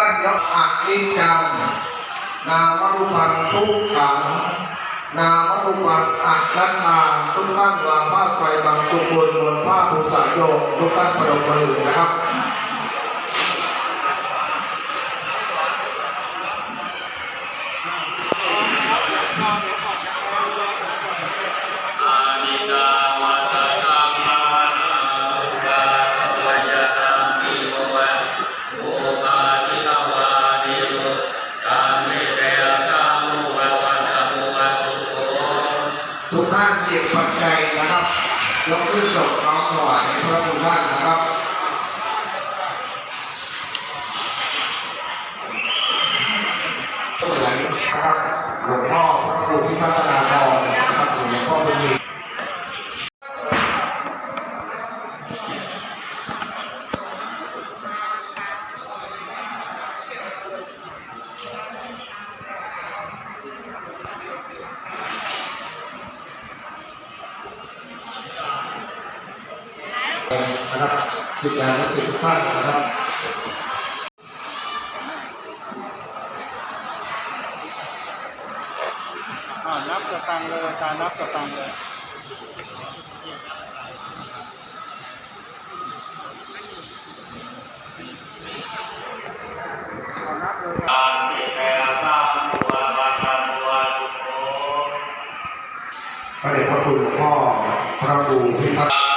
ทุกท่านยกอักนิจจัง นามรูปังทุกขัง นามรูปังอักนัตตาทุกท่านวางผ้าไตรบางสุกุลบนผ้าภูษาโยกทุกท่านประดมมือนะครับ ท่านหยิบปัจจัยนะครับยกขึ้นจบน้อมถวายพระคุณท่านนะครับเหมือนนะครับหลวงพ่อพระครูที่พัฒนา นะครับสิทธิ์การและสิทธิทุกท่านนะครับอ่านับสตังค์เลยอาจารย์นับสตังค์เลยเอานับเลยครับตามิเรตัมมุวะวัตมุวะตุโตพระเดชพระคุณหลวงพ่อพระครูพิพัฒน์ตา